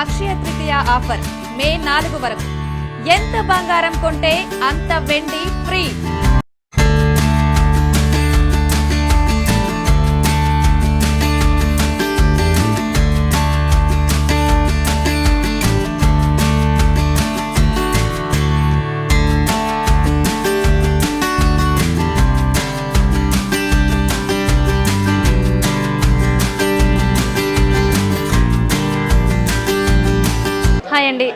అక్షయ Tritiya offer మే నాలుగు వరకు. ఎంత బంగారం కొంటే అంత వెండి free.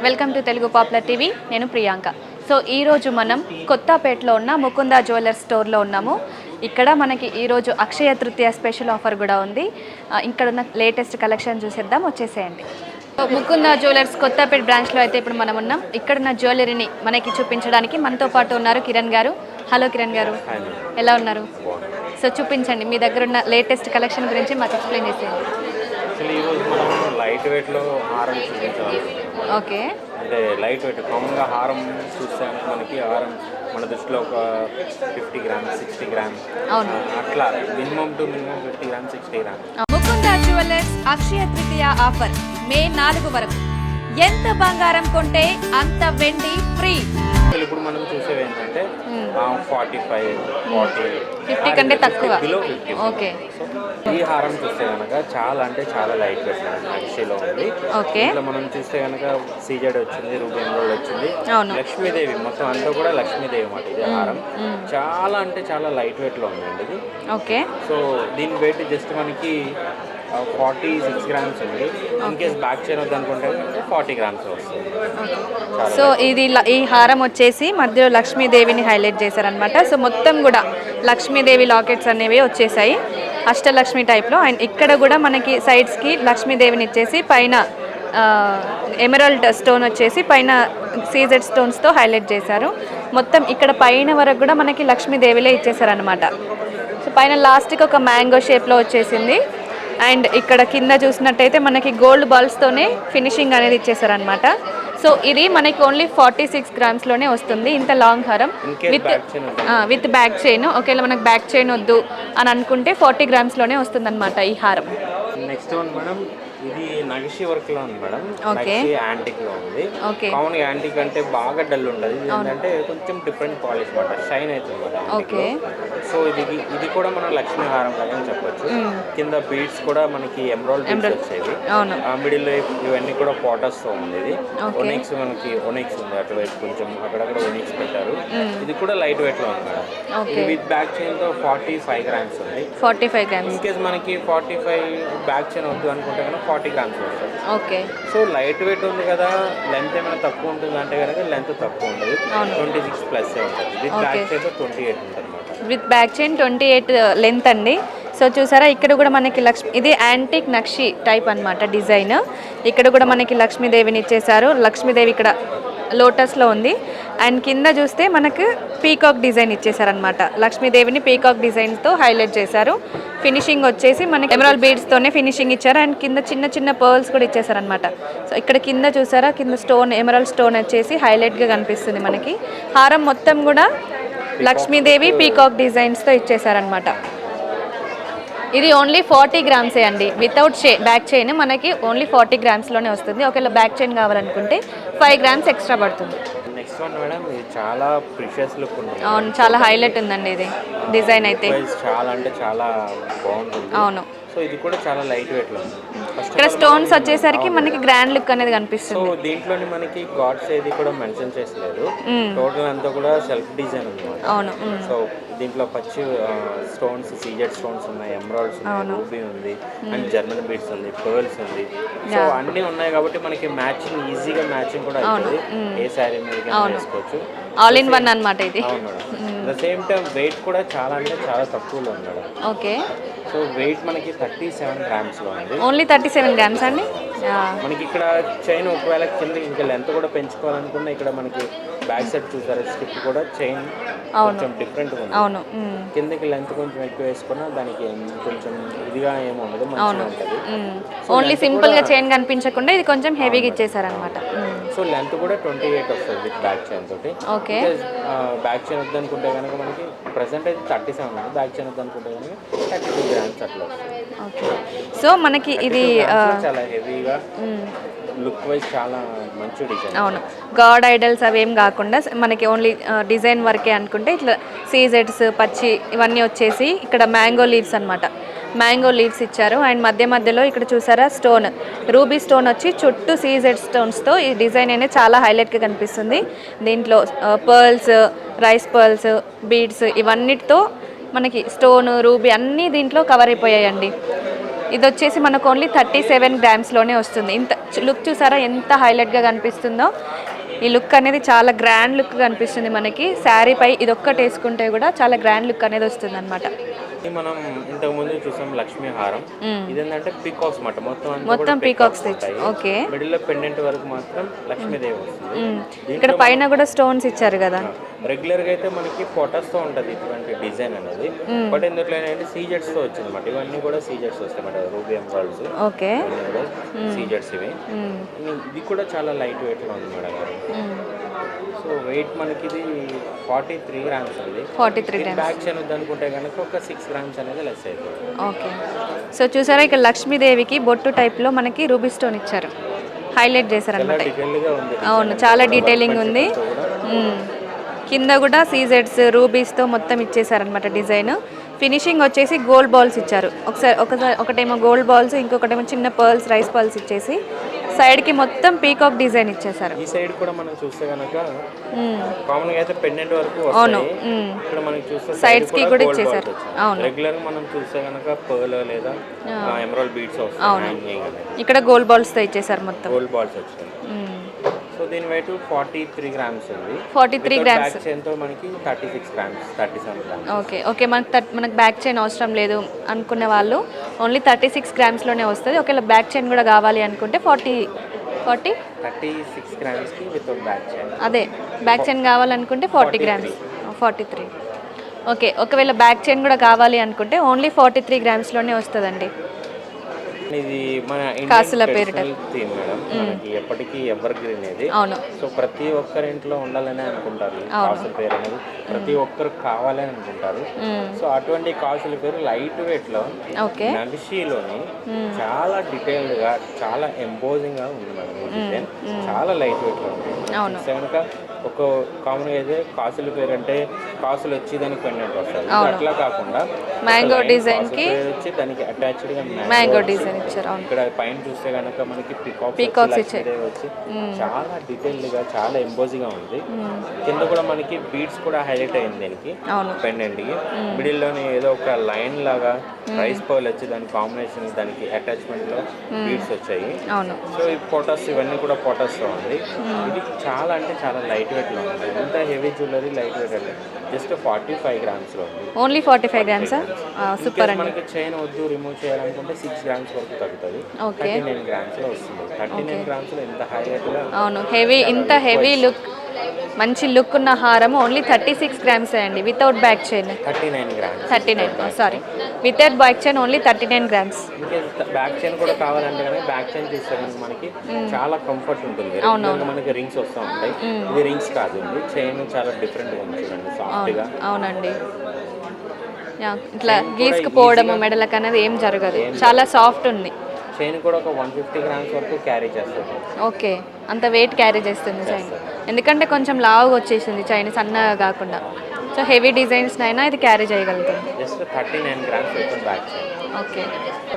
Welcome to Telugu popular TV. నేను ప్రియాంక. సో ఈరోజు మనం కొత్తపేటలో ఉన్న ముకుంద జ్యువెలర్స్ స్టోర్లో ఉన్నాము. ఇక్కడ మనకి ఈరోజు అక్షయ తృతీయ స్పెషల్ ఆఫర్ కూడా ఉంది. ఇక్కడ ఉన్న లేటెస్ట్ కలెక్షన్ చూసేద్దాం. వచ్చేసేయండి. సో ముకుంద జ్యువెలర్స్ కొత్తపేట బ్రాంచ్లో అయితే ఇప్పుడు మనం ఉన్నాం. ఇక్కడ ఉన్న జ్యువెలరీని మనకి చూపించడానికి మనతో పాటు ఉన్నారు కిరణ్ గారు. హలో కిరణ్ గారు. ఎలా ఉన్నారు? సో చూపించండి. మీ దగ్గర ఉన్న లేటెస్ట్ కలెక్షన్ గురించి మాకు ఎక్స్ప్లెయిన్ చేసేయండి. యాక్చువల్లీ ఈరోజు మనం లైట్ వెయిట్లో హారం చూపించాలి. ఓకే. అంటే లైట్ వెయిట్ కామన్గా హారం చూస్తే మనకి హారం మన దృష్టిలో ఒక ఫిఫ్టీ గ్రామ్స్ సిక్స్టీ గ్రామ్స్ అవును. అట్లా minimum to minimum fifty grams sixty grams Mukunda jewellers Akshaya Tritiya offer May నాలుగు వరకు. ఎంత బంగారం కొంటే అంత వెండి ఫ్రీ ఇప్పుడు మనం చూసేవి ఏంటంటే ఫార్టీ ఫైవ్ ఫార్టీ ఫిఫ్టీ కంటే తక్కువ. Below fifty okay. ఈ హారం చూస్తే కనుక చాలా అంటే చాలా లైట్ వెయిట్ నక్షిలో ఉంది. ఓకే. ఇట్లా మనం చూస్తే కనుక సీజెడ్ వచ్చింది రూబీ ఎమరాల్డ్ వచ్చింది. లక్ష్మీదేవి మొత్తం అంతా కూడా లక్ష్మీదేవి మాట ఇది హారం. చాలా అంటే చాలా లైట్ వెయిట్లో ఉందండి ఇది. ఓకే. సో దీని వెయిట్ జస్ట్ మనకి ఫార్టీ సిక్స్ గ్రామ్స్ ఉంది. ఇన్ కేస్ బ్యాక్ చైన్ వద్దనుకుంటే ఫార్టీ గ్రామ్స్ వస్తుంది. సో ఇది ఈ హారం వచ్చేసి మధ్యలో లక్ష్మీదేవిని హైలైట్ చేశారనమాట సో మొత్తం కూడా లక్ష్మీదేవి లాకెట్స్ అనేవి వచ్చేసాయి. అష్టలక్ష్మి టైప్లో. అండ్ ఇక్కడ కూడా మనకి సైడ్స్కి లక్ష్మీదేవిని ఇచ్చేసి పైన ఎమరల్డ్ స్టోన్ వచ్చేసి పైన సీజెడ్ స్టోన్స్తో హైలైట్ చేశారు. మొత్తం ఇక్కడ పైన వరకు కూడా మనకి లక్ష్మీదేవిలే ఇచ్చేసారనమాట సో పైన లాస్ట్కి ఒక మ్యాంగో షేప్లో వచ్చేసింది. అండ్ ఇక్కడ కింద చూసినట్టయితే మనకి గోల్డ్ బాల్స్తోనే ఫినిషింగ్ అనేది ఇచ్చేసారనమాట సో ఇది మనకి ఓన్లీ ఫార్టీ సిక్స్ గ్రామ్స్లోనే వస్తుంది. ఇంత లాంగ్ హారం విత్ విత్ బ్యాక్ చైన్ ఒకవేళ మనకు బ్యాక్ చైన్ వద్దు అని అనుకుంటే ఫార్టీ గ్రామ్స్లోనే వస్తుందన్నమాట ఈ హారం నెక్స్ట్ వన్ మేడం ఇది నగిషి వర్క్లో ఉంది మేడం. నగిషి యాంటిక్లో ఉంది కామన్ యాంటిక్ అంటే బాగా డల్ ఉంటుంది ఇది ఏంటంటే కొంచెం డిఫరెంట్ పాలిష్ మాట షైన్ అవుతుంది ఓకే. సో ఇది ఇది కూడా మనం లక్ష్మీ హారం లాగా చెప్పొచ్చు. కింద బీడ్స్ కూడా మనకి ఎమరాల్డ్ బీడ్స్ ఆ మిడిల్ ఇవన్నీ కూడా పోటస్తో ఉంది ఇది. ఒనిక్స్ మనకి ఒనిక్స్ ఉంది. అటువైపు కొంచెం అక్కడక్కడ ఒనిక్స్ పెట్టారు. ఇది కూడా లైట్ వెయిట్లో ఉంది మేడం. విత్ బ్యాక్ చైన్తో ఫార్టీ ఫైవ్ గ్రామ్స్ ఉంది. Forty five grams in case మనకి ఫార్టీ ఫైవ్ బ్యాక్ చైన్ వద్దు అనుకుంటే కనుక ఫార్టీ గ్రామ్స్ వస్తుంది ఓకే. సో లైట్ వెయిట్ ఉంది కదా లెంత్ ఏమైనా తక్కువ ఉంటుంది అంటే కనుక లెంత్ తక్కువ ఉంటుంది అవును. ట్వంటీ సిక్స్ ప్లస్ ఉంటుంది. With back chain twenty eight ఉంటుంది అనమాట with back chain twenty eight length అండి. సో చూసారా ఇక్కడ కూడా మనకి లక్ష్మి ఇది యాంటిక్ నక్షి టైప్ అన్నమాట డిజైన్. ఇక్కడ కూడా మనకి లక్ష్మీదేవిని ఇచ్చేసారు లక్ష్మీదేవి ఇక్కడ లోటస్లో ఉంది. అండ్ కింద చూస్తే మనకు పీకాక్ డిజైన్ ఇచ్చేసారనమాట లక్ష్మీదేవిని పీకాక్ డిజైన్తో హైలైట్ చేశారు. ఫినిషింగ్ వచ్చేసి మనకి ఎమరాల్ బీడ్స్తోనే ఫినిషింగ్ ఇచ్చారు. అండ్ కింద చిన్న చిన్న పర్ల్స్ కూడా ఇచ్చేసారనమాట సో ఇక్కడ కింద చూసారా? కింద స్టోన్ ఎమరాల్ స్టోన్ వచ్చేసి హైలైట్గా కనిపిస్తుంది మనకి. హారం మొత్తం కూడా లక్ష్మీదేవి పీకాక్ డిజైన్స్తో ఇచ్చేసారనమాట ఇది ఓన్లీ ఫార్టీ గ్రామ్సే అండి. వితౌట్ చే బ్యాక్ చైన్ మనకి ఓన్లీ ఫార్టీ గ్రామ్స్లోనే వస్తుంది. ఒకవేళ బ్యాక్ చైన్ కావాలనుకుంటే ఫైవ్ గ్రామ్స్ ఎక్స్ట్రా పడుతుంది. నెక్స్ట్ వన్ మేడం ఇది చాలా ప్రిషియస్ లుక్ ఉంటుంది. అవును చాలా హైలైట్ ఉందండి ఇది. డిజైన్ అయితే. చాలా అంటే చాలా బాగుంటుంది. అవును. సో ఇది కూడా చాలా లైట్ వెయిట్లో ఉంది. ఇక్కడ స్టోన్స్ వచ్చేసరికి మనకి గ్రాండ్ లుక్ అనేది సో కనిపిస్తుంది దీంట్లోని మనకి గాడ్స్ ఏది కూడా మెన్షన్ చేసలేదు. టోటల్ అంతా కూడా సెల్ఫ్ డిజైన్ అనమాట. అవును. సో దీంట్లో పచ్చి స్టోన్స్ సీజెడ్ స్టోన్స్ ఉన్నాయి ఎమరాల్డ్స్ ఉన్నాయి రూబీ ఉంది అండ్ జర్మన్ బీడ్స్ ఉంది పర్ల్స్ ఉంది. సో అన్నీ ఉన్నాయి కాబట్టి మనకి మ్యాచింగ్ ఈజీగా మ్యాచింగ్ కూడా అవుతుంది. ఏ శారీ మీద వేసుకోవచ్చు. ఆల్ ఇన్ వన్ అన్నమాట ఇది. అవును madam. The same time weight కూడా చాలా అంటే చాలా తక్కువలో ఉంది మేడం. ఓకే సో వెయిట్ మనకి థర్టీ సెవెన్ గ్రామ్స్లో ఉంది ఓన్లీ థర్టీ సెవెన్ గ్రామ్స్ అండి. మనకి ఇక్కడ చైన్ ఒకవేళ కింద ఇంకా లెంత్ కూడా పెంచుకోవాలనుకున్నా ఇక్కడ మనకి బ్యాక్ సైడ్ చూసారు? స్టిప్ కూడా చైన్ కొంచెం డిఫరెంట్గా ఉంది. అవును. కిందకి లెంత్ కొంచెం ఎక్కువ వేసుకున్నా దానికి కొంచెం ఇదిగా ఏమి ఉండదు మ్. ఓన్లీ సింపుల్గా చైన్ కనిపించకుండా ఇది కొంచెం హెవీగా ఇచ్చేసారనమాట సో లెంత్ కూడా ట్వంటీ ఎయిట్ వస్తుంది విత్ బ్యాక్ చైన్ తోటి. ఓకే. బ్యాక్ చైన్ వద్దనుకుంటే కనుక మనకి ప్రజెంట్ అయితే థర్టీ సెవెన్ ఉంది. బ్యాక్ చైన్ వద్దనుకుంటే కనుక థర్టీ టూ గ్రామ్స్ అట్లా వస్తుంది. ఓకే. సో మనకి ఇది చాలా హెవీగా లుక్ వైజ్ చాలా మంచి డిజైన్. అవును. గాడ్ ఐడల్స్ అవేం కాకుండా మనకి ఓన్లీ డిజైన్ వర్కే అనుకుంటే ఇట్లా సీజెడ్స్ పచ్చి ఇవన్నీ వచ్చేసి ఇక్కడ మ్యాంగో లీవ్స్ అన్నమాట. మ్యాంగో లీవ్స్ ఇచ్చారు. అండ్ మధ్య మధ్యలో ఇక్కడ చూసారా స్టోన్. రూబీ స్టోన్ వచ్చి చుట్టూ సీజెడ్ స్టోన్స్తో ఈ డిజైన్ అనేది చాలా హైలైట్గా కనిపిస్తుంది. దీంట్లో పర్ల్స్ రైస్ పర్ల్స్ బీడ్స్ ఇవన్నిటితో మనకి స్టోన్ రూబీ అన్నీ దీంట్లో కవర్ అయిపోయాయండి. ఇది వచ్చేసి మనకు ఓన్లీ థర్టీ సెవెన్ గ్రామ్స్లోనే వస్తుంది. ఇంత లుక్ చూసారా? ఎంత హైలైట్గా కనిపిస్తుందో. ఈ లుక్ అనేది చాలా గ్రాండ్ లుక్ కనిపిస్తుంది మనకి. శారీపై ఇది ఒక్కటి వేసుకుంటే కూడా చాలా గ్రాండ్ లుక్ అనేది వస్తుంది అనమాట మనం ఇంతకు ముందు చూసాం లక్ష్మీ హారం. ఇదేంటంటే పీకాక్స్ మాట. మొత్తం మొత్తం పీకాక్స్ ఓకే. మిడిల్లో పెండెంట్ వరకు మాత్రం లక్ష్మీదేవి వస్తుంది. ఇక్కడ పైన కూడా స్టోన్స్ ఇచ్చారు కదా. రెగ్యులర్గా అయితే మనకి ఫొటోస్తో ఉంటది ఇటువంటి డిజైన్ అనేది. బట్ ఇందులో ఏంటంటే సీజెట్స్తో వచ్చింది అనమాట ఇవన్నీ కూడా సీజెట్స్ వస్తాయి అన్నమాట రూబీ ఎంబ్రాయిడ్స్ ఓకే. సీజెట్స్ ఇవి. ఇది కూడా చాలా లైట్ వెయిట్లో ఉంది మేడం గారు. సో వెయిట్ మనకి ఇది ఫార్టీ త్రీ గ్రామ్స్ ఉంది ఫార్టీ త్రీ బ్యాక్ వద్దనుకుంటే కనుక ఒక సిక్స్ గ్రామ్స్ అనేది లెస్ అవుతుంది ఓకే సో చూసారా ఇక్కడ లక్ష్మీదేవికి బొట్టు టైప్లో మనకి రూబీ స్టోన్ ఇచ్చారు. హైలైట్ చేశారు అనమాట ఉంది. అవును చాలా డీటెయిలింగ్ ఉంది. మ్మ్. కింద కూడా సీజెడ్స్ రూబీస్తో మొత్తం ఇచ్చేసారనమాట డిజైన్ ఫినిషింగ్ వచ్చేసి గోల్డ్ బాల్స్ ఇచ్చారు. ఒకసారి ఒకసారి ఒకటేమో గోల్డ్ బాల్స్ ఇంకొకటేమో చిన్న పర్ల్స్ రైస్ పర్ల్స్ ఇచ్చేసి సైడ్కి మొత్తం పీకాక్ డిజైన్ ఇచ్చేసారు ఈ సైడ్ కూడా మనం చూస్తే కనుక మ్మ్. కామన్గా అయితే పెండెంట్ వరకు అవును. ఇక్కడ మనకి చూస్తే Sides కి కూడా ఇచ్చేసారు. అవును. రెగ్యులర్ మనం చూస్తే కనుక పర్ల్ లేదా ఎమరాల్డ్ బీడ్స్ అనేది ఇక్కడ గోల్డ్ బాల్స్తో ఇచ్చేసారు మొత్తం. గోల్డ్ బాల్స్ వచ్చాయి. దీని వెయిట్ ఫార్టీ త్రీ గ్రామ్స్ ఉంది. ఫార్టీ త్రీ గ్రామ్స్ బ్యాక్ చైన్తో మనకి thirty six grams thirty seven grams okay okay మనకు మనకు బ్యాక్ చైన్ అవసరం లేదు అనుకునే వాళ్ళు. ఓన్లీ థర్టీ సిక్స్ గ్రామ్స్లోనే వస్తుంది. ఒకవేళ బ్యాక్ చైన్ కూడా కావాలి అనుకుంటే ఫార్టీ ఫార్టీ థర్టీ సిక్స్ గ్రామ్స్కి వితౌట్ బ్యాక్ చైన్ అదే బ్యాక్ చైన్ కావాలనుకుంటే forty grams forty three okay ఒకవేళ బ్యాక్ చైన్ కూడా కావాలి అనుకుంటే ఓన్లీ ఫార్టీ త్రీ గ్రామ్స్లోనే వస్తుందండి. ఇది మన కాసుల పేరిట. Theme madam. మనకి ఎప్పటికీ ఎవర్ గ్రీన్ ఇది సో ప్రతి ఒక్కరి ఇంట్లో ఉండాలని అనుకుంటారు. కాసుల పేరు అనేది ప్రతి ఒక్కరు కావాలని అనుకుంటారు. సో అటువంటి కాసుల పేరు లైట్ వెయిట్లో ఓకే. నగిషిలోని చాలా డీటెయిల్డ్గా చాలా ఎంపోజింగ్గా ఉంది మేడం చాలా లైట్ వెయిట్లో ఉంది. అవును. చూస్తే కనుక ఒక కామన్గా అయితే కాసుల పేరు అంటే కాసులు వచ్చి దానికి పెండెంట్ వస్తుంది అట్లా కాకుండా మ్యాంగో డిజైన్కి వచ్చి దానికి అటాచ్డ్గా మ్యాంగో. డిజైన్ ఇచ్చారు ఇక్కడ పైన చూస్తే కనుక మనకి పికాక్స్ Peacocks వచ్చి చాలా డీటెయిల్డ్గా చాలా ఎంబోజిగా ఉంది. మ్మ్. కింద కూడా మనకి బీడ్స్ కూడా హైలైట్ అయింది దీనికి. పెండెంట్కి మిడిల్లోనే ఏదో ఒక లైన్ లాగా రైస్ పౌల్ వచ్చి దాని కాంబినేషన్ దానికి అటాచ్మెంట్లో బీడ్స్ వచ్చాయి. సో ఈ ఫొటోస్ ఇవన్నీ కూడా ఫొటోస్లో ఉంది. ఇది చాలా అంటే చాలా లైట్ వెయిట్లో ఉంది. ఇంత హెవీ జ్యువెలరీ లైట్ వెయిట్ అంటే జస్ట్ ఫార్టీ ఫైవ్ గ్రామ్స్లో ఉంది. ఓన్లీ ఫార్టీ ఫైవ్ గ్రామ్సా సూపర్ అండి. మనకి చైన్ వద్దు రిమూవ్ చేయాలనుకుంటే సిక్స్ గ్రామ్స్ వరకు తగ్గుతుంది. ఓకే థర్టీ నైన్ గ్రామ్స్లో వస్తుంది. థర్టీ నైన్ గ్రామ్స్లో ఎంత గా అవును. హెవీ ఇంత హెవీ లుక్ మంచి లుక్ ఉన్న హారం ఓన్లీ థర్టీ సిక్స్ గ్రామ్స్ అండి. Without back chain thirty nine grams thirty nine sorry without back chain only thirty nine grams back chain కూడా కావాలంటే కనుక బ్యాక్ చైన్ తీస్తే కనుక మనకి చాలా కంఫర్ట్ ఉంటుంది. గా మనకి రింగ్స్ వస్తూ ఉంటాయి. ఇది రింగ్స్ కాదు చైన్ చాలా డిఫరెంట్ ఉంది చూడండి సాఫ్ట్గా. అవునండి. ఇట్లా గీసుకుపోవడము మెడలకు అనేది ఏం జరగదు. చాలా సాఫ్ట్ ఉంది. చైన్ కూడా ఒక వన్ ఫిఫ్టీ గ్రామ్స్ వరకు క్యారీ చేస్తుంది. ఓకే అంత వెయిట్ క్యారీ చేస్తుంది చైన్ ఎందుకంటే కొంచెం లావుగా వచ్చేసింది చైన్ సన్నగా కాకుండా. సో హెవీ డిజైన్స్ అయినా ఇది క్యారీ చేయగలుగుతుంది. Just thirty nine grams back okay.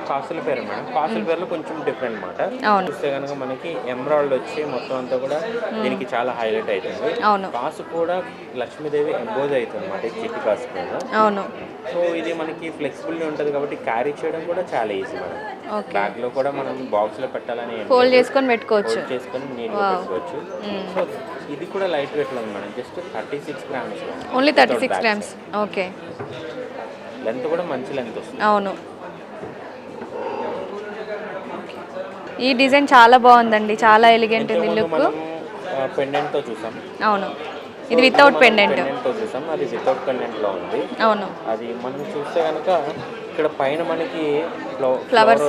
కాసుల పేరు మేడం. కాసుల పేర్లు కొంచెం డిఫరెంట్ అనమాట చూస్తే కనుక మనకి ఎమరాల్డ్ వచ్చి మొత్తం అంతా కూడా దీనికి చాలా హైలైట్ అవుతుంది అవును. కాసు కూడా లక్ష్మీదేవి ఎంబోజ్ అవుతుంది అనమాట ఈ చిట్టి కాసు మీద. అవును. సో ఇది మనకి ఫ్లెక్సిబుల్ ఉంటుంది కాబట్టి క్యారీ చేయడం కూడా చాలా ఈజీ మేడం. బ్యాగ్లో కూడా మనం బాక్స్లో పెట్టాలని ఫోల్డ్ చేసుకొని పెట్టుకోవచ్చు. చేసుకొని నీట్గా పెట్టుకోవచ్చు. సో ఇది కూడా లైట్ వెయిట్లో ఉంది madam. Just thirty six grams only thirty six grams okay length కూడా మంచి లెంత్ వస్తుంది. అవును. ఈ డిజైన్ చాలా బాగుందండి చాలా ఎలిగెంట్ ఉంది లుక్. పెండెంట్తో చూసాం. అవును. ఇది వితౌట్ పెండెంట్తో చూసాం అది వితౌట్ పెండెంట్లో ఉంది. అవును. అది మనం చూస్తే కనుక ఇక్కడ పైన మనకి Flowers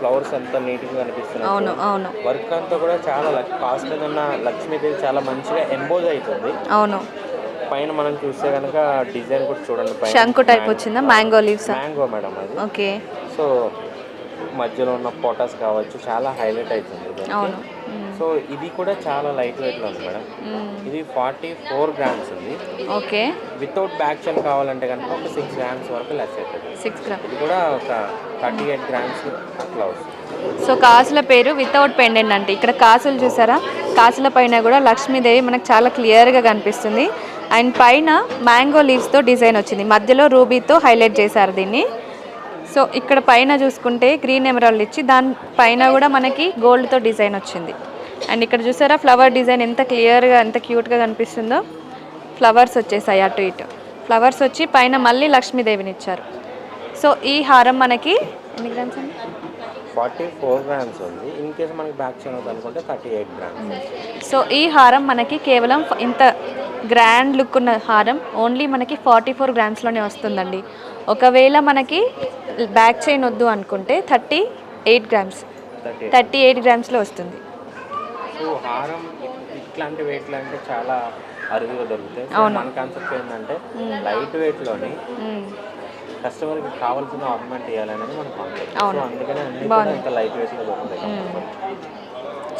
ఫ్లవర్స్ అంతా నీట్గా కనిపిస్తున్నాయి. అవును అవును. వర్క్ అంతా కూడా చాలా కాస్ట్ ఉన్న లక్ష్మీదేవి చాలా మంచిగా ఎంబోజ్ అవుతుంది అవును. పైన మనం చూస్తే కనుక డిజైన్ కూడా చూడండి పైన. శంకు టైప్ వచ్చిందా? మ్యాంగో లీవ్స్ మ్యాంగో మేడం అది. ఓకే సో మధ్యలో ఉన్న పొటాస్ కావచ్చు చాలా హైలైట్ అవుతుంది సో ఇది కూడా చాలా లైట్ వెయిట్లో ఉంది మేడం. ఇది ఫార్టీ ఫోర్ గ్రామ్స్ ఉంది. ఓకే. వితౌట్ బ్యాక్ చైన్ కావాలంటే కనుక ఒక సిక్స్ గ్రామ్స్ వరకు లెస్ అవుతుంది. సిక్స్ గ్రామ్ ఇది కూడా ఒక థర్టీ ఎయిట్ గ్రామ్స్ అట్లా వస్తుంది. సో కాసుల పేరు వితౌట్ పెండెంట్ అంటే. ఇక్కడ కాసులు చూసారా? కాసుల పైన కూడా లక్ష్మీదేవి మనకు చాలా క్లియర్గా కనిపిస్తుంది. అండ్ పైన మ్యాంగో లీవ్స్తో డిజైన్ వచ్చింది. మధ్యలో రూబీతో హైలైట్ చేశారు దీన్ని. సో ఇక్కడ పైన చూసుకుంటే గ్రీన్ ఎమరాల్డ్ ఇచ్చి దాని పైన కూడా మనకి గోల్డ్తో డిజైన్ వచ్చింది. అండ్ ఇక్కడ చూసారా ఫ్లవర్ డిజైన్ ఎంత క్లియర్గా ఎంత క్యూట్గా కనిపిస్తుందో. ఫ్లవర్స్ వచ్చేసాయి అటు ఇటు. ఫ్లవర్స్ వచ్చి పైన మళ్ళీ లక్ష్మీదేవిని ఇచ్చారు. సో ఈ హారం మనకి ఎన్ని గ్రామ్స్ అండి? ఫార్టీ ఫోర్ గ్రామ్స్ ఉంది. ఇన్ కేస్ మనకి బ్యాక్ చైన్ అనుకుంటే థర్టీ ఎయిట్ గ్రామ్స్ సో ఈ హారం మనకి కేవలం ఇంత గ్రాండ్ లుక్ ఉన్న హారం ఓన్లీ మనకి ఫార్టీ ఫోర్ గ్రామ్స్లోనే వస్తుందండి. ఒకవేళ మనకి బ్యాక్ చైన్ వద్దు అనుకుంటే thirty eight grams. Thirty eight. గ్రామ్స్లో వస్తుంది. సో హారం ఇ- ఇట్లాంటి వెయిట్లు అంటే చాలా అరుదుగా దొరుకుతాయి. సో మన కాన్సెప్ట్ ఏంటంటే లైట్ వెయిట్లోని మ్మ్. కస్టమర్కి కావాల్సిన ఆర్నమెంట్ ఇవ్వాలనేది మన కాన్సెప్ట్. సో అందుకనే అన్ని కూడా ఇంత లైట్ వెయిట్లో దొరుకుతాయి.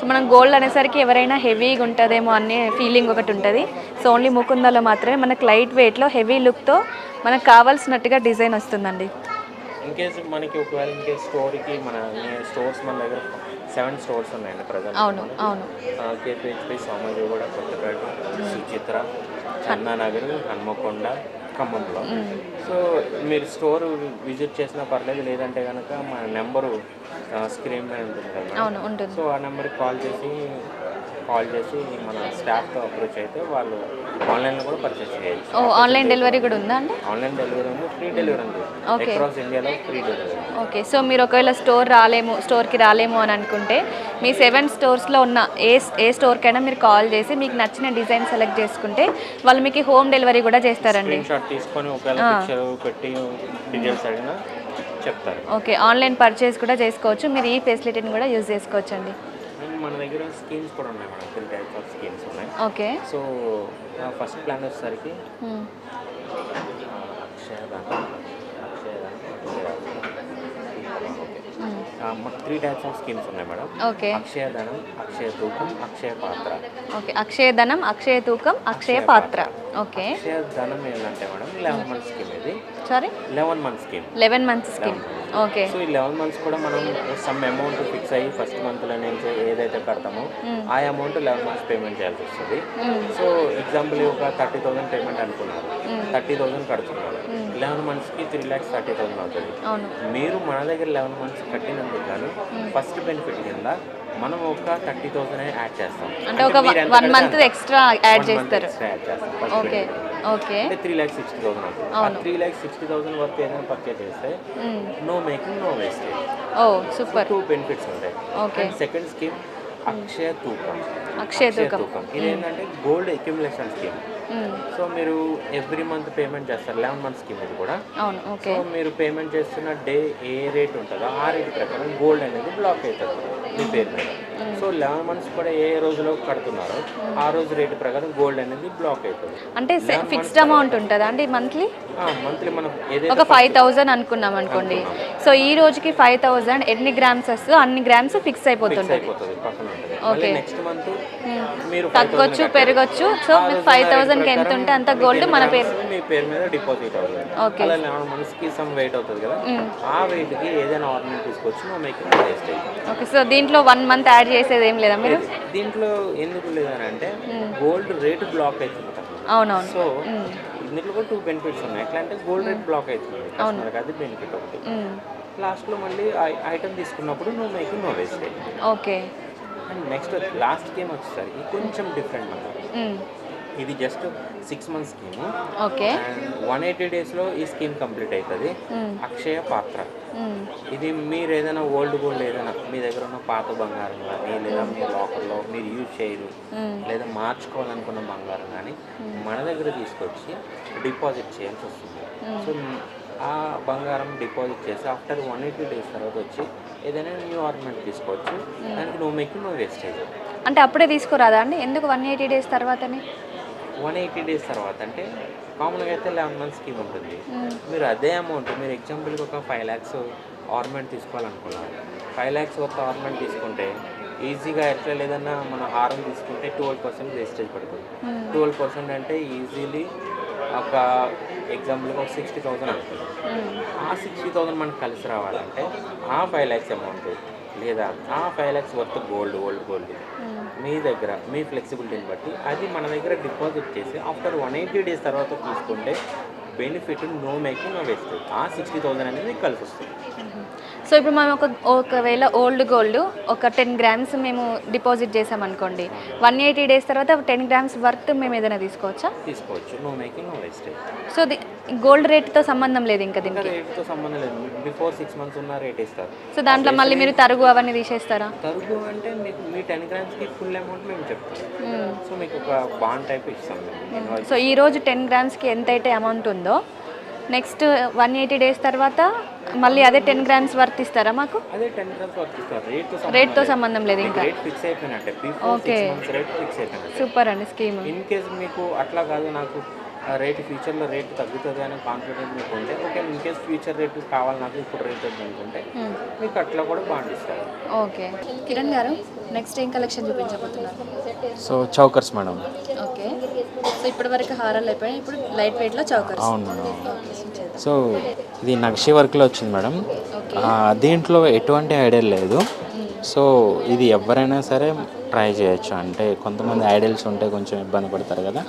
సో మనం గోల్డ్ అనేసరికి ఎవరైనా హెవీగా ఉంటుందేమో అనే ఫీలింగ్ ఒకటి ఉంటుంది. సో ఓన్లీ ముకుందలో మాత్రమే మనకు లైట్ వెయిట్లో హెవీ లుక్తో మనకు కావాల్సినట్టుగా డిజైన్ వస్తుందండి. ఇన్ కేస్ మనకి ఒకవేళ ఇన్ కేస్ స్టోర్కి మన స్టోర్స్ మన దగ్గర సెవెన్ స్టోర్స్ ఉన్నాయండి ప్రజెంట్ అవును అవును. కేపీహెచ్పి సోమాజీ కూడా కొత్తపేట సుచిత్ర చందానగర్ హన్మకొండ ఖమ్మంలో సో మీరు స్టోర్ విజిట్ చేసినా పర్లేదు లేదంటే కనుక మా నెంబరు స్క్రీన్ కదా. ఉంటుంది. సో ఆ నెంబర్కి కాల్ చేసి కాల్ చేసి మన స్టాఫ్తో అప్రోచ్ అయితే వాళ్ళు ఆన్లైన్లో కూడా పర్చేస్ చేయొచ్చు. ఓ ఆన్లైన్ డెలివరీ కూడా ఉందా అండి? ఆన్లైన్ డెలివరీ ఉంది ఫ్రీ డెలివరీ ఉంది. Okay. అక్రాస్ ఇండియాలో ఫ్రీ డెలివరీ ఓకే సో మీరు ఒకవేళ స్టోర్ రాలేము స్టోర్కి రాలేము అని అనుకుంటే మీ సెవెన్ స్టోర్స్లో ఉన్న ఏ ఏ స్టోర్కైనా మీరు కాల్ చేసి మీకు నచ్చిన డిజైన్ సెలెక్ట్ చేసుకుంటే వాళ్ళు మీకు హోమ్ డెలివరీ కూడా చేస్తారండి. స్క్రీన్ షాట్ తీసుకొని ఒకవేళ పిక్చర్ పెట్టి డీటెయిల్స్ అడిగినా చెప్తారు. ఓకే ఆన్లైన్ పర్చేస్ కూడా చేసుకోవచ్చు. మీరు ఈ ఫెసిలిటీని కూడా యూజ్ చేసుకోవచ్చు అండ్ మన దగ్గర స్కీమ్స్ కూడా ఉన్నాయి madam. Three types of schemes ఉన్నాయి. ఓకే. సో ఫస్ట్ ప్లాన్ వచ్చేసరికి త్రీ టైప్స్ ఆఫ్ స్కీమ్స్ ఉన్నాయి మేడం ఓకే అక్షయధనం అక్షయ తూకం అక్షయ పాత్ర ఓకే. అక్షయ ధనం అక్షయ తూకం అక్షయ పాత్ర ఓకే. అక్షయ ధనం ఏంటంటే మేడం లెవెన్ మంత్ స్కీమ్ ఇది. Sorry eleven month scheme eleven months scheme okay so ఈ లెవెన్ మంత్స్ కూడా మనం సమ్ అమౌంట్ ఫిక్స్ అయ్యి ఫస్ట్ మంత్లో నుంచి ఏదైతే కడతామో ఆ అమౌంట్ లెవెన్ మంత్స్ పేమెంట్ చేయాల్సి వస్తుంది. సో ఎగ్జాంపుల్ ఒక థర్టీ థౌసండ్ పేమెంట్ అనుకున్నారు. థర్టీ థౌసండ్ కడుతున్నారు. లెవెన్ మంత్స్కి త్రీ ల్యాక్స్ థర్టీ థౌసండ్ అవుతుంది. మీరు మన దగ్గర లెవెన్ మంత్స్ కట్టినందుకు గాను ఫస్ట్ బెనిఫిట్ కింద మనం ఒక థర్టీ థౌసండ్ యాడ్ చేస్తాం. అంటే ఒక వన్ మంత్. ఎక్స్ట్రా యాడ్ చేస్తారు. ఓకే. ఓకే. అంటే త్రీ ల్యాక్స్ సిక్స్టీ థౌసండ్ అవుతుంది. Three lakhs sixty thousand worth ఏదైనా పర్చేస్ చేస్తే no making no wastage oh super. Two benefits ఉంటాయి. Okay. Second scheme Akshaya Thookam. Akshaya Thookam. ఇది ఏంటంటే గోల్డ్ అక్యుములేషన్ స్కీమ్. సో మీరు every month payment చేస్తారు. Eleven month scheme ఇది కూడా. అవును ఓకే. సో మీరు పేమెంట్ చేస్తున్న డే ఏ రేట్ ఉంటుందో ఆ రేట్ ప్రకారం గోల్డ్ అనేది బ్లాక్ అవుతుంది. మీ పేరు మీద సో లెవెన్ మంత్స్ కూడా ఏ రోజులో కడుతున్నారో ఆ రోజు రేటు ప్రకారం గోల్డ్ అనేది బ్లాక్ అవుతుంది అంటే ఫిక్స్డ్ అమౌంట్ ఉంటుందా అండి మంత్లీ? మంత్లీ మనం ఒక ఫైవ్ థౌజండ్ అనుకున్నాం అనుకోండి. సో ఈ రోజుకి ఫైవ్ థౌజండ్ ఎన్ని గ్రామ్స్ వస్తుందో అన్ని గ్రామ్స్ ఫిక్స్ అయిపోతుంటుంది. అయిపోతుంది మళ్ళీ నెక్స్ట్ మంత్ మీరు తగ్గొచ్చు పెరగచ్చు. సో మీకు ఫైవ్ థౌజండ్కి ఎంత ఉంటే అంత గోల్డ్ మన పేరు. మీ పేరు మీద డిపాజిట్ అవుతుంది ఓకే. అలా లెవెన్ మంత్స్కి సమ్ వెయిట్ అవుతుంది కదా. ఆ వెయిట్కి ఏదైనా ఆర్నమెంట్ తీసుకొచ్చి వేస్ట్ అయ్యి. ఓకే. సో దీంట్లో వన్ మంత్ యాడ్ చేసేది ఏం లేదా మీరు? దీంట్లో ఎందుకు లేదని అంటే గోల్డ్ రేట్ బ్లాక్ అవుతుంది. అవునవును. సో ఇందులో కూడా టూ బెనిఫిట్స్ ఉన్నాయి. ఎట్లా అంటే గోల్డ్ రేట్ బ్లాక్ అవుతుంది. కస్టమర్కి అది బెనిఫిట్ ఒకటి. లాస్ట్లో మళ్ళీ ఐటమ్ తీసుకున్నప్పుడు నువ్వు మేకింగ్ నువ్వు waste okay. And next last game వచ్చేసరికి కొంచెం డిఫరెంట్ అన్నమాట మ్మ్. ఇది just six months scheme okay. One eighty డేస్లో ఈ స్కీమ్ కంప్లీట్ అవుతుంది. అక్షయ పాత్ర. ఇది మీరు ఏదైనా ఓల్డ్ గోల్డ్ ఏదైనా మీ దగ్గర ఉన్న పాత బంగారం కానీ లేదా మీ లాకర్లో మీరు యూజ్ చేయరు లేదా మార్చుకోవాలనుకున్న బంగారం కానీ మన దగ్గర తీసుకొచ్చి డిపాజిట్ చేయాల్సి వస్తుంది. సో ఆ బంగారం డిపాజిట్ చేసి ఆఫ్టర్ వన్ ఎయిటీ డేస్ తర్వాత వచ్చి ఏదైనా న్యూ ఆర్నమెంట్ తీసుకోవచ్చు దానికి నువ్వు మీకు నువ్వు వేస్ట్ అయ్యావు అంటే అప్పుడే తీసుకురాదా అండి? ఎందుకు వన్ ఎయిటీ డేస్ తర్వాతనే? వన్ ఎయిటీ డేస్ తర్వాత అంటే కామన్గా అయితే లెవెన్ మంత్స్ స్కీమ్ ఉంటుంది. మీరు అదే అమౌంట్ మీరు ఎగ్జాంపుల్కి ఒక ఫైవ్ ల్యాక్స్ ఆర్నమెంట్ తీసుకోవాలనుకున్నారు? ఫైవ్ ల్యాక్స్ వర్త్ ఆర్నమెంట్ తీసుకుంటే ఈజీగా ఎట్లా లేదన్నా మన హారం తీసుకుంటే ట్వెల్వ్ పర్సెంట్ వేస్టేజ్ పడుతుంది. ట్వెల్వ్ పర్సెంట్ అంటే ఈజీలీ ఒక ఎగ్జాంపుల్కి ఒక సిక్స్టీ థౌసండ్ అనుకుంది. ఆ సిక్స్టీ థౌసండ్ మనకు కలిసి రావాలంటే ఆ ఫైవ్ ల్యాక్స్ అమౌంట్ లేదా ఆ five lakhs worth gold old gold. మీ దగ్గర మీ ఫ్లెక్సిబిలిటీని బట్టి. అది మన దగ్గర డిపాజిట్ చేసి ఆఫ్టర్ వన్ ఎయిటీ డేస్ తర్వాత తీసుకుంటే benefit no making no wastage ఆ సిక్స్టీ థౌసండ్ అనేది కలిసి వస్తుంది. సో ఇప్పుడు మనం ఒక ఒకవేళ ఓల్డ్ గోల్డ్ ఒక టెన్ గ్రామ్స్ మేము డిపాజిట్ చేసామనుకోండి వన్ ఎయిటీ డేస్ తర్వాత టెన్ గ్రామ్స్ వర్త్ మేము ఏదైనా తీసుకోవచ్చా? తీసుకోవచ్చు. No making no wastage so the gold రేట్తో సంబంధం లేదు ఇంకా దీనికి. రేట్తో సంబంధం లేదు. బిఫోర్ సిక్స్ మంత్స్ ఉన్న రేట్ ఇస్తారు. సో దాంట్లో మళ్ళీ మీరు తరుగు అవన్నీ తీసేస్తారా? తరుగు అంటే మీకు మీ టెన్ గ్రామ్స్కి ఫుల్ అమౌంట్ మేము చెప్తాం. సో మీకు ఒక బాండ్ టైప్ ఇస్తాం సో ఈ రోజు టెన్ గ్రామ్స్కి ఎంత అయితే అమౌంట్ ఉందో నెక్స్ట్ వన్ ఎయిటీ డేస్ తర్వాత మళ్ళీ అదే టెన్ గ్రామ్స్ వర్త్ ఇస్తారా మాకు? అదే టెన్ గ్రామ్స్ వర్త్ ఇస్తారు. రేట్తో సంబంధం లేదు. ఇంకా. రేట్ ఫిక్స్ అయిపోయినట్టే. రేట్ ఫిక్స్ అయిపోయినట్టే. సూపర్ అండి స్కీమ్ ఇన్ కేస్ మీకు అట్లా కాదు నాకు రేట్ ఫ్యూచర్లో రేట్ తగ్గుతుంది అనే కాన్ఫిడెన్స్ మీకు ఉంటే okay in case future rate కావాలి నాకు ఇప్పుడు రేట్ వద్దు అనుకుంటే మీకు అట్లా కూడా బాండ్ ఇస్తారు. ఓకే కిరణ్ గారు నెక్స్ట్ ఏం collection చూపించబోతున్నారు? So chokers madam okay so ఇప్పటి వరకు హారాలు అయిపోయాయి ఇప్పుడు లైట్ వెయిట్లో చౌకర్స్ అవును మేడం సో ఇది నక్షి వర్క్లో వచ్చింది మేడం ఆ, దీంట్లో ఎటువంటి ఐడియల్ లేదు. సో ఇది ఎవరైనా సరే ట్రై చేయొచ్చు. అంటే కొంతమంది ఐడల్స్ ఉంటే కొంచెం ఇబ్బంది పడతారు కదా.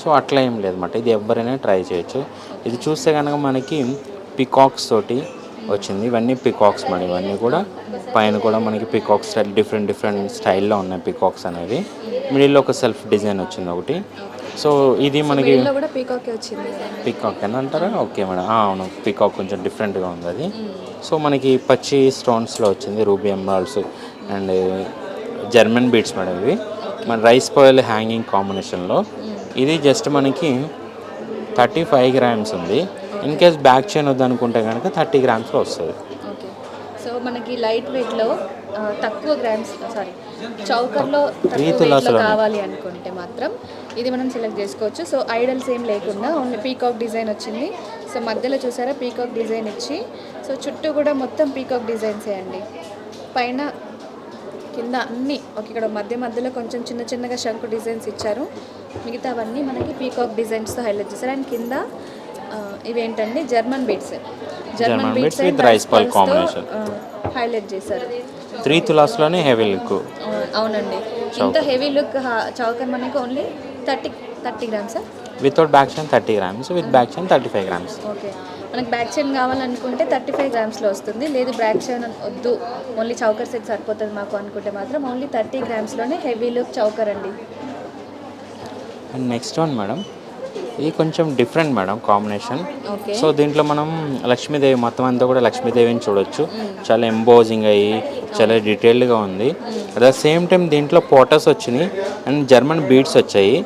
సో అట్లా ఏం లేదన్నమాట. ఇది ఎవరైనా ట్రై చేయొచ్చు. ఇది చూస్తే కనుక మనకి పికాక్స్ తోటి వచ్చింది. ఇవన్నీ పికాక్స్ మేడం ఇవన్నీ కూడా పైన కూడా మనకి పికాక్స్ స్టైల్ డిఫరెంట్ డిఫరెంట్ స్టైల్లో ఉన్నాయి పికాక్స్ అనేవి. మిడిల్లో ఒక సెల్ఫ్ డిజైన్ వచ్చింది ఒకటి. సో ఇది మనకి పీకాక్ వచ్చింది. పికాక్ అని అంటారా? Okay madam. అవును. పికాక్ కొంచెం డిఫరెంట్గా ఉంది అది. సో మనకి పచ్చి స్టోన్స్లో వచ్చింది ruby emeralds and German beads madam ఇవి. మన రైస్ పాయిల్ హ్యాంగింగ్ కాంబినేషన్లో. ఇది జస్ట్ మనకి థర్టీ ఫైవ్ గ్రామ్స్ ఉంది. ఇన్ కేస్ బ్యాక్ చైన్ వద్దనుకుంటే కనుక థర్టీ గ్రామ్స్లో వస్తుంది. ఓకే. సో మనకి లైట్ వెయిట్లో తక్కువ గ్రామ్స్ సారీ చౌకర్లో తక్కువ. కావాలి అనుకుంటే మాత్రం ఇది మనం సెలెక్ట్ చేసుకోవచ్చు. సో ఐడల్స్ ఏం లేకుండా ఓన్లీ పీకాక్ డిజైన్ వచ్చింది. సో మధ్యలో చూసారా పీకాక్ డిజైన్ ఇచ్చి సో చుట్టూ కూడా మొత్తం పీకాక్ డిజైన్స్ అండి. పైన కింద అన్నీ ఒక ఇక్కడ మధ్య మధ్యలో కొంచెం చిన్న చిన్నగా శంకు డిజైన్స్ ఇచ్చారు. మిగతావన్నీ మనకి పీకాక్ డిజైన్స్తో హైలైట్ చేశారు. అండ్ కింద ఇవేంటండి German beads pearl combination. Highlight చేశారు. త్రీ తులాస్లోనే హెవీ లుక్ అవును- అవునండి. ఇంత హెవీ లుక్ చౌకర్ మనకి only thirty thirty grams without back chain thirty grams with back chain thirty five grams okay. మనకి బ్యాక్ చైన్ కావాలనుకుంటే థర్టీ ఫైవ్ గ్రామ్స్లో వస్తుంది. లేదు బ్యాక్ చైన్ వద్దు. ఓన్లీ చౌకర్ సెట్ సరిపోతుంది మాకు అనుకుంటే మాత్రం ఓన్లీ థర్టీ గ్రామ్స్లోనే హెవీ లుక్ చౌకర్ అండి. అండ్ నెక్స్ట్ వన్ మేడం ఇది కొంచెం డిఫరెంట్ మేడం కాంబినేషన్ సో దీంట్లో మనం లక్ష్మీదేవి మొత్తం అంతా కూడా లక్ష్మీదేవిని చూడొచ్చు. చాలా ఎంబోజింగ్ అయ్యి చాలా డీటెయిల్డ్గా ఉంది. అట్ ద సేమ్ టైం దీంట్లో పోటస్ వచ్చినాయి అండ్ జర్మన్ బీడ్స్ వచ్చాయి.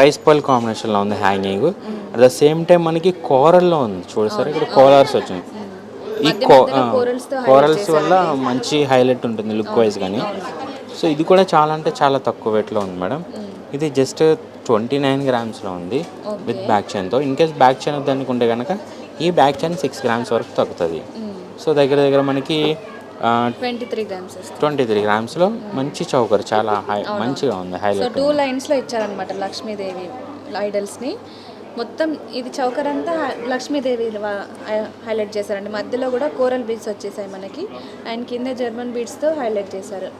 రైస్ పల్ కాంబినేషన్లో ఉంది hanging at the same time మనకి కోరల్లో ఉంది. చూడసారు ఇక్కడ కోలర్స్ వచ్చినాయి. ఈ కో కోరల్స్ వల్ల మంచి హైలైట్ ఉంటుంది లుక్ వైజ్ కానీ సో ఇది కూడా చాలా అంటే చాలా తక్కువ వెయిట్లో ఉంది మేడం ఇది జస్ట్ ట్వంటీ నైన్ గ్రామ్స్లో ఉంది విత్ బ్యాక్ చైన్తో. ఇన్ కేస్ బ్యాక్ చైన్ వద్దనుకుంటే కనుక ఈ బ్యాక్ చైన్ సిక్స్ గ్రామ్స్ వరకు తగ్గుతుంది. సో దగ్గర దగ్గర మనకి twenty three grams twenty three గ్రామ్స్లో మంచి చౌకర్ చాలా హై మంచిగా ఉంది హైలైట్ టూ లైన్స్లో ఇచ్చారనమాట లక్ష్మీదేవి ఐడల్స్ని. మొత్తం ఇది చౌకర్ అంతా లక్ష్మీదేవి హైలైట్ చేశారండి. మధ్యలో కూడా కోరల్ బీడ్స్ వచ్చేసాయి మనకి. అండ్ కింద జర్మన్ బీడ్స్తో హైలైట్ చేశారు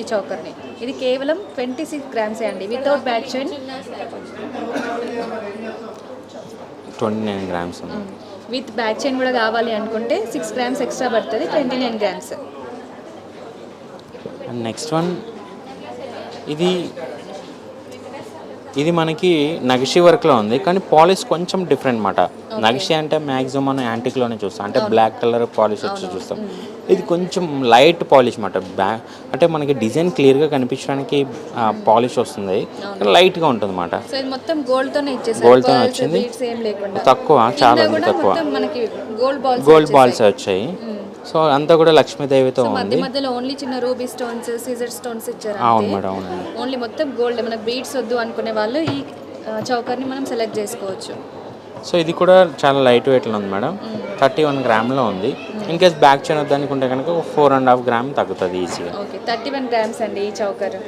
ఈ చౌకర్ని. ఇది కేవలం ట్వంటీ సిక్స్ గ్రామ్సే అండి. Without back chain twenty nine grams ఉంది విత్ బ్యాక్ చైన్ కూడా కావాలి అనుకుంటే సిక్స్ గ్రామ్స్ ఎక్స్ట్రా పడుతుంది twenty nine grams. And next one ఇది ఇది మనకి నగిషి వర్క్లో ఉంది. కానీ పాలిష్ కొంచెం డిఫరెంట్ మాట నగిషి అంటే మ్యాక్సిమం మనం యాంటిక్లోనే చూస్తాం. అంటే బ్లాక్ కలర్ పాలిష్ వచ్చి చూస్తాం. ఇది కొంచెం లైట్ పాలిష్ మాట. బ్యా అంటే మనకి డిజైన్ క్లియర్గా కనిపించడానికి పాలిష్ వస్తుంది. లైట్గా ఉంటుంది ఇది మొత్తం గోల్డ్ తోనే ఇచ్చేసారు. Gold తోనే Pearls, వచ్చింది. తక్కువ చాలా తక్కువ. గోల్డ్ బాల్స్ వచ్చాయి. సో అంతా కూడా లక్ష్మీదేవితో ఉంది. మధ్యలో ఓన్లీ చిన్న రూబీ స్టోన్స్ సీజర్ స్టోన్స్ ఇచ్చారు అవును మేడం అవునండి ఓన్లీ మొత్తం గోల్డ్ మనకు బీడ్స్ వద్దు అనుకునే వాళ్ళు ఈ చౌకర్ని మనం సెలెక్ట్ చేసుకోవచ్చు. సో ఇది కూడా చాలా లైట్ వెయిట్లో ఉంది మేడం. థర్టీ వన్ గ్రామ్లో ఉంది. ఇన్ కేస్ బ్యాక్ చైన్ వద్దనుకుంటే కనుక ఫోర్ అండ్ హాఫ్ గ్రామ్ తగ్గుతుంది ఈజీగా ఓకే థర్టీ వన్ గ్రామ్స్ అండి ఈ చౌకర్.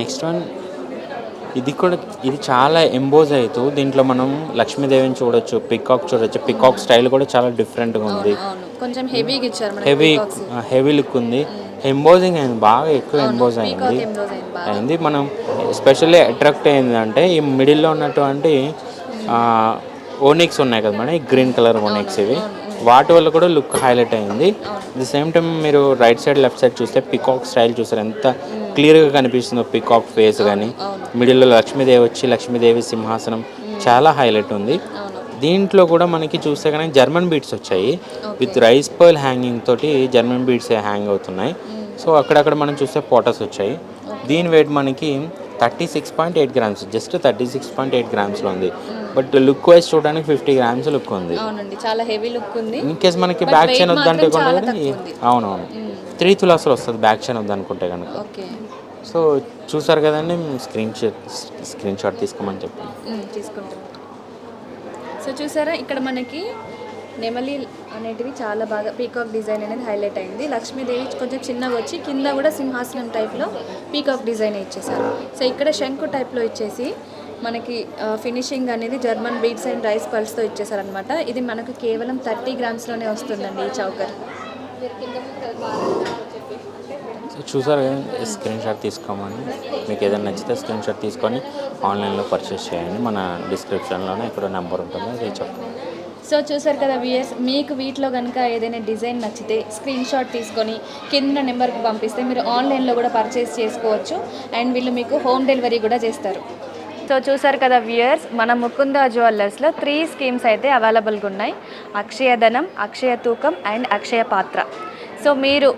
నెక్స్ట్ వన్ ఇది కూడా ఇది చాలా ఎంబోజ్ అవుతూ దీంట్లో మనం లక్ష్మీదేవిని చూడొచ్చు పికాక్ చూడొచ్చు పికాక్ స్టైల్ కూడా చాలా డిఫరెంట్గా ఉంది. కొంచెం హెవీగా ఇచ్చారు హెవీ. హెవీ లుక్ ఉంది. ఎంబోజింగ్ అయింది బాగా ఎక్కువ ఎంబోజ్ అయింది. అయింది మనం ఎస్పెషల్లీ అట్రాక్ట్ అయింది అంటే ఈ మిడిల్లో ఉన్నటువంటి ఓనిక్స్ ఉన్నాయి కదా మేడం ఈ గ్రీన్ కలర్ ఓనిక్స్ ఇవి. వాటి వల్ల కూడా లుక్ హైలైట్ అయింది. ది సేమ్ టైం మీరు రైట్ సైడ్ లెఫ్ట్ సైడ్ చూస్తే పికాక్ స్టైల్ చూసారు ఎంత క్లియర్గా కనిపిస్తుందో పికాక్ ఫేస్ కానీ మిడిల్లో లక్ష్మీదేవి వచ్చి లక్ష్మీదేవి సింహాసనం చాలా హైలైట్ ఉంది. దీంట్లో కూడా మనకి చూస్తే కనుక జర్మన్ బీట్స్ వచ్చాయి. విత్ రైస్ పర్ల్ హ్యాంగింగ్ తోటి జర్మన్ బీట్స్ హ్యాంగ్ అవుతున్నాయి. సో అక్కడక్కడ మనం చూస్తే పోటస్ వచ్చాయి. దీని వెయిట్ మనకి thirty six point eight grams just thirty six point eight గ్రామ్స్లో ఉంది. బట్ లుక్ వైజ్ చూడడానికి ఫిఫ్టీ గ్రామ్స్ లుక్ ఉంది. చాలా హెవీ లుక్ ఉంది. ఇన్ కేస్ మనకి బ్యాక్ చైన్ వద్దంటే. అవునవును. త్రీ తులాస్లో వస్తుంది బ్యాక్ చైన్ వద్దనుకుంటే కనుక. సో చూసారు కదండి స్క్రీన్ షాట్ స్క్రీన్ షాట్ తీసుకోమని చెప్పి తీసుకుంటాం సో చూసారా ఇక్కడ మనకి నెమలి అనేటివి చాలా బాగా పీకాక్ డిజైన్ అనేది హైలైట్ అయింది. లక్ష్మీదేవి కొంచెం చిన్నగా వచ్చి కింద కూడా సింహాసనం టైప్లో పీకాక్ డిజైన్ ఇచ్చేసారు సో ఇక్కడ శంకు టైప్లో ఇచ్చేసి మనకి ఫినిషింగ్ అనేది జర్మన్ బీడ్స్ అండ్ రైస్ పల్స్తో ఇచ్చేసారనమాట ఇది మనకు కేవలం థర్టీ గ్రామ్స్లోనే వస్తుందండి ఈ చౌకర్. చూసారు స్క్రీన్ షాట్ తీసుకోమని. మీకు ఏదైనా నచ్చితే స్క్రీన్ షాట్ తీసుకొని ఆన్లైన్లో పర్చేస్ చేయండి. మన డిస్క్రిప్షన్లోనే ఇక్కడ నెంబర్ ఉంటుంది. అది చెప్పండి. సో చూసారు కదా విఎస్ మీకు వీటిలో కనుక ఏదైనా డిజైన్ నచ్చితే స్క్రీన్ షాట్ తీసుకొని కింద నెంబర్కి పంపిస్తే మీరు ఆన్లైన్లో కూడా పర్చేస్ చేసుకోవచ్చు. అండ్ వీళ్ళు మీకు హోమ్ డెలివరీ కూడా చేస్తారు. సో చూసారు కదా వ్యూయర్స్ మన ముకుంద జ్యువెలర్స్లో త్రీ స్కీమ్స్ అయితే అవైలబుల్గా ఉన్నాయి. అక్షయ ధనం అక్షయ తూకం అండ్ అక్షయ పాత్ర. సో మీరు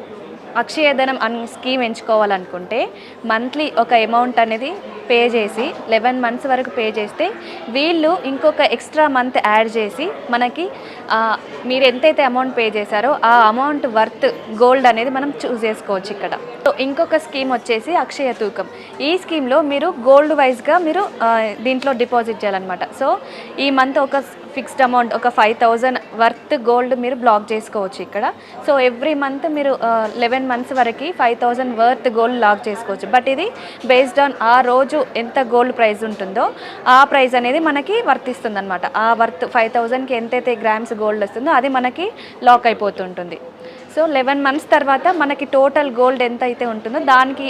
అక్షయధనం ధనం స్కీమ్ ఎంచుకోవాలనుకుంటే మంత్లీ ఒక అమౌంట్ అనేది పే చేసి లెవెన్ మంత్స్ వరకు పే చేస్తే వీళ్ళు ఇంకొక ఎక్స్ట్రా మంత్ యాడ్ చేసి మనకి మీరు ఎంతైతే అమౌంట్ పే చేశారో ఆ అమౌంట్ వర్త్ గోల్డ్ అనేది మనం చూస్ చేసుకోవచ్చు ఇక్కడ. సో ఇంకొక స్కీమ్ వచ్చేసి అక్షయ తూకం. ఈ స్కీమ్లో మీరు గోల్డ్ వైజ్గా మీరు దీంట్లో డిపాజిట్ చేయాలన్నమాట. సో ఈ మంత్ ఒక ఫిక్స్డ్ అమౌంట్ ఒక ఫైవ్ థౌజండ్ వర్త్ గోల్డ్ మీరు బ్లాక్ చేసుకోవచ్చు ఇక్కడ. సో ఎవ్రీ మంత్ మీరు uh, లెవెన్ మంత్స్ వరకు five thousand worth gold lock చేసుకోవచ్చు. బట్ ఇది బేస్డ్ ఆన్ ఆ రోజు ఎంత గోల్డ్ ప్రైస్ ఉంటుందో ఆ ప్రైస్ అనేది మనకి వర్తిస్తుంది అనమాట ఆ వర్త్ ఫైవ్ థౌజండ్కి ఎంతైతే గ్రామ్స్ గోల్డ్ వస్తుందో అది మనకి లాక్ అయిపోతుంటుంది. సో లెవెన్ మంత్స్ తర్వాత మనకి టోటల్ గోల్డ్ ఎంత అయితే ఉంటుందో దానికి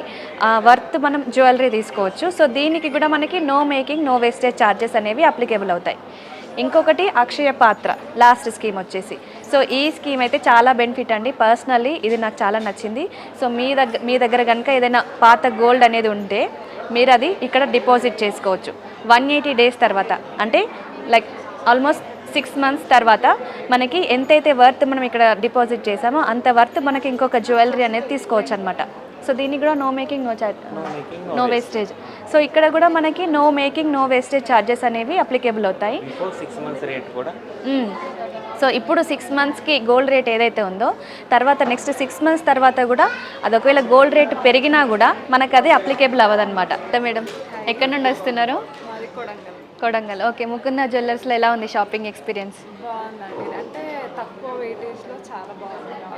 వర్త్ మనం జ్యువెలరీ తీసుకోవచ్చు. సో దీనికి కూడా మనకి no making no wastage charges అనేవి అప్లికేబుల్ అవుతాయి. ఇంకొకటి అక్షయ పాత్ర లాస్ట్ స్కీమ్ వచ్చేసి. సో ఈ స్కీమ్ అయితే చాలా బెనిఫిట్ అండి. పర్సనల్లీ ఇది నాకు చాలా నచ్చింది. సో మీ దగ్గర మీ దగ్గర కనుక ఏదైనా పాత గోల్డ్ అనేది ఉంటే మీరు అది ఇక్కడ డిపాజిట్ చేసుకోవచ్చు. వన్ ఎయిటీ డేస్ తర్వాత. అంటే లైక్ ఆల్మోస్ట్ సిక్స్ మంత్స్ తర్వాత మనకి ఎంతైతే వర్త్ మనం ఇక్కడ డిపాజిట్ చేసామో అంత వర్త్ మనకి ఇంకొక జ్యువెలరీ అనేది తీసుకోవచ్చు అనమాట సో దీనికి కూడా no making no charge no wastage so ఇక్కడ కూడా మనకి no making no wastage charges అనేవి అప్లికేబుల్ అవుతాయి. సో ఇప్పుడు సిక్స్ మంత్స్కి గోల్డ్ రేట్ ఏదైతే ఉందో తర్వాత నెక్స్ట్ సిక్స్ మంత్స్ తర్వాత కూడా అది ఒకవేళ గోల్డ్ రేట్ పెరిగినా కూడా మనకు అది అప్లికేబుల్ అవ్వదన్నమాట. అంటే మేడం? ఎక్కడి నుండి వస్తున్నారు? మాది కొడంగల్. కొడంగల్. ఓకే ముకుంద జ్యువెలర్స్లో ఎలా ఉంది షాపింగ్ ఎక్స్పీరియన్స్ అంటే తక్కువ వెయిటేజ్లో చాలా బాగుంది.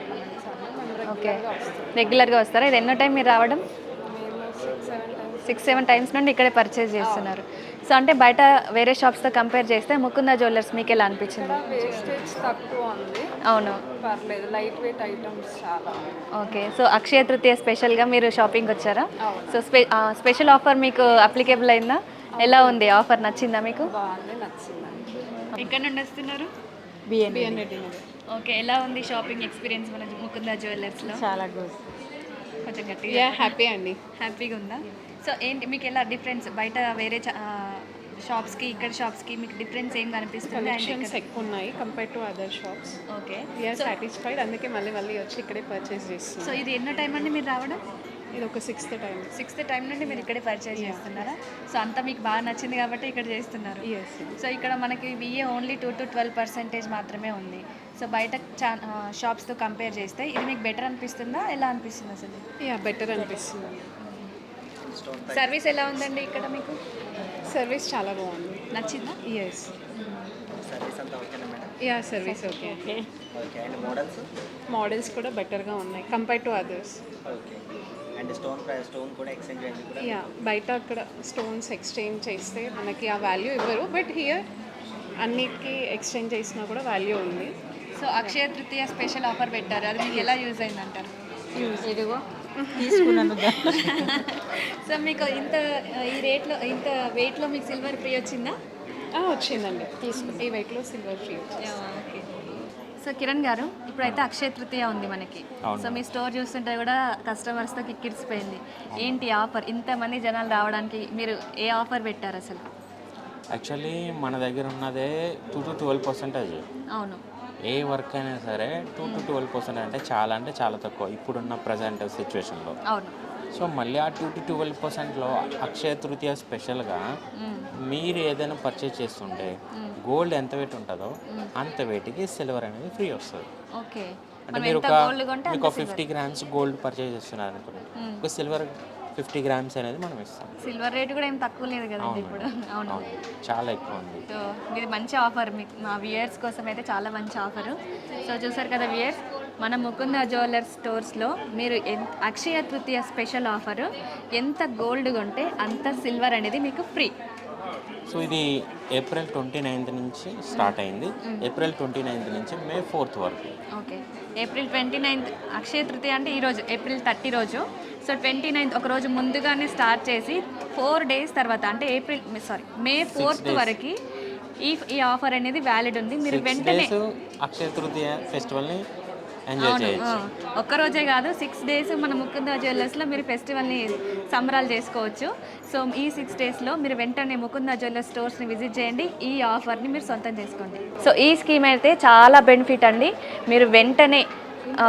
ఓకే. రెగ్యులర్గా వస్తాం రెగ్యులర్గా వస్తారా? ఇది ఎన్నో టైం మీరు రావడం? సిక్స్ సెవెన్ టైమ్స్ నుండి ఇక్కడే పర్చేస్ చేస్తున్నారు. సో అంటే బయట వేరే షాప్స్తో కంపేర్ చేస్తే ముకుంద జ్యువెలర్స్ మీకు ఎలా అనిపించింది వేస్టేజ్ తక్కువ ఉంది. అవును. పర్లేదు లైట్ వెయిట్ ఐటమ్స్ చాలా. ఓకే. సో అక్షయ తృతీయ స్పెషల్గా మీరు షాపింగ్ వచ్చారా. సో స్పె స్పెషల్ ఆఫర్ మీకు అప్లికేబుల్ అయిందా? ఎలా ఉంది? ఆఫర్ నచ్చిందా మీకు? బాగుంది నచ్చిందండి. ఎక్కడ నుండి వస్తున్నారు? బిఎన్ రెడ్డి ఓకే ఎలా ఉంది షాపింగ్ ఎక్స్పీరియన్స్ మన ముకుంద జ్యువెలర్స్లో చాలా గుడ్. కొంచెం గట్టిగా యా హ్యాపీ అండి. హ్యాపీగా ఉందా? సో ఏంటి మీకు ఎలా డిఫరెన్స్ బయట వేరే షాప్స్కి ఇక్కడ షాప్స్కి మీకు డిఫరెన్స్ ఏం కనిపిస్తుంది? కలెక్షన్స్ ఎక్కువ ఉన్నాయి compare to other shops okay we are satisfied అందుకే మళ్ళీ మళ్ళీ వచ్చి ఇక్కడే పర్చేస్ సో చేస్తున్నాం ఇది ఎన్నో టైం అండి మీరు రావడం? ఇది ఒక సిక్స్త్ టైం సిక్స్త్ టైం నుండి మీరు ఇక్కడే పర్చేజ్ చేస్తున్నారా? సో అంతా మీకు బాగా నచ్చింది కాబట్టి ఇక్కడ చేస్తున్నారు. ఎస్ సో ఇక్కడ మనకి VA only two to twelve percentage మాత్రమే ఉంది. సో బయట చా షాప్స్తో కంపేర్ చేస్తే ఇది మీకు బెటర్ అనిపిస్తుందా? ఎలా అనిపిస్తుంది అసలు? యా బెటర్ అనిపిస్తుంది. సర్వీస్ ఎలా ఉందండి ఇక్కడ మీకు? సర్వీస్ చాలా బాగుంది. నచ్చిందా? ఎస్ సర్వీస్ అంతా ఓకేనా madam? Yeah service okay okay and models models కూడా బెటర్గా ఉన్నాయి compare to others okay and stone stone కూడా ఎక్స్చేంజ్ అయింది యా బయట అక్కడ స్టోన్స్ ఎక్స్చేంజ్ చేస్తే మనకి ఆ వాల్యూ ఇవ్వరు. బట్ హియర్ అన్నిటికీ ఎక్స్చేంజ్ చేసినా కూడా వాల్యూ ఉంది. సో అక్షయ తృతీయ స్పెషల్ ఆఫర్ పెట్టారు. అది మీకు ఎలా యూజ్ అయిందంటారు? ఇదిగో తీసుకున్నాను సో మీకు ఇంత ఈ రేట్లో ఇంత వెయిట్లో మీకు సిల్వర్ ఫ్రీ వచ్చిందా? వచ్చిందండి. తీసుకుంటే ఈ వెయిట్లో silver free okay so Kiran garu ఇప్పుడైతే అక్షయ తృతీయ ఉంది మనకి. సో మీ స్టోర్ చూస్తుంటే కూడా కస్టమర్స్తో కిక్కిరిసిపోయింది. ఏంటి ఆఫర్? ఇంతమంది జనాలు రావడానికి మీరు ఏ ఆఫర్ పెట్టారు అసలు? యాక్చువల్లీ మన దగ్గర ఉన్నదే టూ టు ట్వెల్వ్ పర్సెంటేజ్. అవును. ఏ వర్క్ అయినా సరే టూ టు ట్వెల్వ్ పర్సెంట్ అంటే చాలా అంటే చాలా తక్కువ ఇప్పుడున్న ప్రజెంట్ సిచ్యువేషన్లో. అవును. సో మళ్ళీ ఆ టూ టు ట్వెల్వ్ పర్సెంట్లో అక్షయ తృతీయ స్పెషల్గా మీరు ఏదైనా పర్చేస్ చేస్తుంటే గోల్డ్ ఎంత వెయిట్ ఉంటుందో అంత వెయిట్కి సిల్వర్ అనేది ఫ్రీ వస్తుంది. ఓకే. అంటే మీరు ఒక మీకు ఫిఫ్టీ గ్రామ్స్ గోల్డ్ పర్చేస్ చేస్తున్నారు అనుకోండి. ఒక సిల్వర్ ఫిఫ్టీ గ్రామ్స్ అనేది మనం ఇస్తాం. సిల్వర్ రేట్ కూడా ఏం తక్కువ లేదు కదండి ఇప్పుడు. అవును. చాలా ఎక్కువ ఉంది. సో ఇది మంచి ఆఫర్ మీకు మా వియర్స్ కోసం అయితే చాలా మంచి ఆఫరు సో చూసారు కదా వియర్స్ మన ముకుంద జ్యువెలర్స్ స్టోర్స్లో మీరు అక్షయ తృతీయ స్పెషల్ ఆఫరు ఎంత గోల్డ్ కొంటే అంత సిల్వర్ అనేది మీకు ఫ్రీ. సో ఇది ఏప్రిల్ ట్వంటీ నైన్త్ నుంచి స్టార్ట్ అయింది. ఏప్రిల్ ట్వంటీ నైన్త్ నుంచి మే ఫోర్త్ వరకు. Okay. April twenty ninth Akshaya Tritiya అంటే ఈరోజు ఏప్రిల్ థర్టీ రోజు. సో ట్వంటీ నైన్త్ ఒక రోజు ముందుగానే స్టార్ట్ చేసి ఫోర్ డేస్ తర్వాత అంటే ఏప్రిల్ సారీ మే ఫోర్త్ వరకు ఈ ఈ ఆఫర్ అనేది వ్యాలిడ్ ఉంది. మీరు వెంటనే అక్షయ తృతీయ ఫెస్టివల్ని ఎంజాయ్ చేయొచ్చు. ఆ, ఒక్క రోజే కాదు సిక్స్ డేస్ మన ముకుంద జ్యువెలర్స్లో మీరు ఫెస్టివల్ని సంబరాలు చేసుకోవచ్చు. సో ఈ సిక్స్ డేస్లో మీరు వెంటనే ముకుంద జ్యువెలర్స్ స్టోర్స్ని విజిట్ చేయండి. ఈ ఆఫర్ని మీరు సొంతం చేసుకోండి. సో ఈ స్కీమ్ అయితే చాలా బెనిఫిట్ అండి. మీరు వెంటనే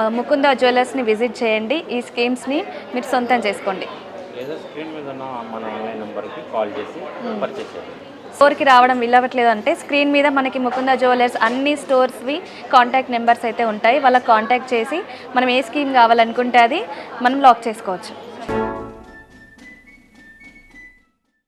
ముకుంద జ్యువెలర్స్ని విజిట్ చేయండి. ఈ స్కీమ్స్ని మీరు సొంతం చేసుకోండి. లేదా స్క్రీన్ మీద ఉన్న మన ఆన్లైన్ నెంబర్కి కాల్ చేసి పర్చేస్ చేయండి. స్టోర్కి రావడం వీలవ్వట్లేదు అంటే స్క్రీన్ మీద మనకి ముకుంద జ్యువెలర్స్ అన్ని స్టోర్స్వి కాంటాక్ట్ నెంబర్స్ అయితే ఉంటాయి. వాళ్ళకి కాంటాక్ట్ చేసి మనం ఏ స్కీమ్ కావాలనుకుంటే అది మనం లాక్ చేసుకోవచ్చు.